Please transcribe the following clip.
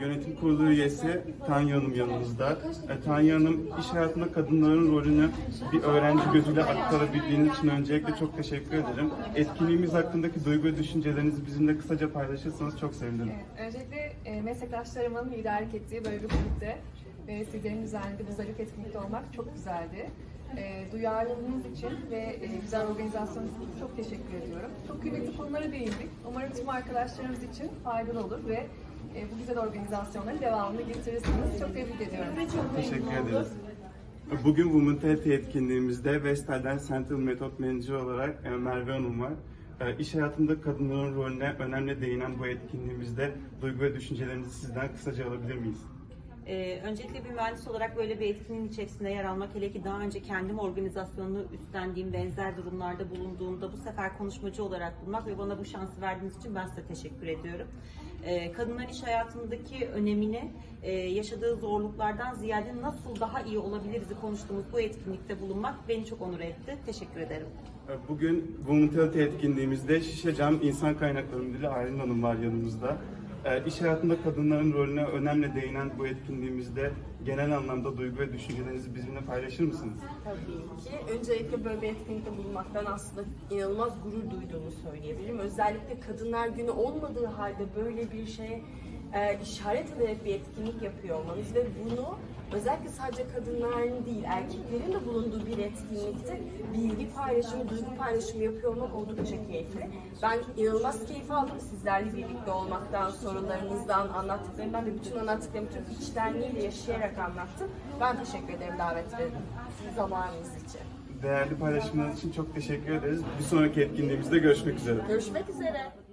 Yönetim Kurulu üyesi Tanya Hanım yanımızda. E, Tanya Hanım iş hayatında kadınların rolünü bir öğrenci gözüyle aktarabildiğiniz için öncelikle çok teşekkür ederim. Etkinliğimiz hakkındaki duygu ve düşüncelerinizi bizimle kısaca paylaşırsanız çok sevinirim. Öncelikle e, meslektaşlarımın liderlik ettiği böyle bir kulüpte ve sizlerin düzenlediği bu zarif etkinlikte olmak çok güzeldi. E, duyarlılığınız için ve e, güzel organizasyonunuz için çok teşekkür ediyorum. Çok kıymetli konulara değindik. Umarım tüm arkadaşlarımız için faydalı olur ve e, bu güzel organizasyonların devamını getirirsiniz. Çok tebrik ediyorum. Teşekkür ederiz. Bugün Women TET etkinliğimizde Vestel'den Central Method Manager olarak e, Merve Hanım var. E, İş hayatında kadınların rolüne önemli değinen bu etkinliğimizde duygu ve düşüncelerinizi sizden kısaca alabilir miyiz? Ee, öncelikle bir mühendis olarak böyle bir etkinliğin içerisinde yer almak, hele ki daha önce kendim organizasyonunu üstlendiğim benzer durumlarda bulunduğumda bu sefer konuşmacı olarak bulmak ve bana bu şansı verdiğiniz için ben size teşekkür ediyorum. Ee, kadınların iş hayatındaki önemini, e, yaşadığı zorluklardan ziyade nasıl daha iyi olabiliriz'i konuştuğumuz bu etkinlikte bulunmak beni çok onur etti. Teşekkür ederim. E, Bugün TET etkinliğimizde Şişe Cam İnsan Kaynakları Müdürü Aylin Hanım var yanımızda. E, İş hayatında kadınların rolüne önemli değinen bu etkinliğimizde genel anlamda duygu ve düşüncelerinizi bizimle paylaşır mısınız? Tabii ki. Öncelikle böyle bir etkinlikte bulunmaktan aslında inanılmaz gurur duyduğumu söyleyebilirim. Özellikle Kadınlar Günü olmadığı halde böyle bir şeye e, işaret ederek bir etkinlik yapıyor olmanız ve bunu özellikle sadece kadınların değil erkeklerin de bulunduğu bir etkinlikte bilgi paylaşımı, duygu paylaşımı yapıyor olmak oldukça keyifli. Ben inanılmaz keyif aldım sizlerle birlikte olmaktan, sorularınızdan, anlattıklarından ve bütün anlattıklarımı tüm içtenliğiyle yaşayarak anlattım. Ben teşekkür ederim davet ve zamanınız için. Değerli paylaşımlarınız için çok teşekkür ederiz. Bir sonraki etkinliğimizde görüşmek üzere. Görüşmek üzere.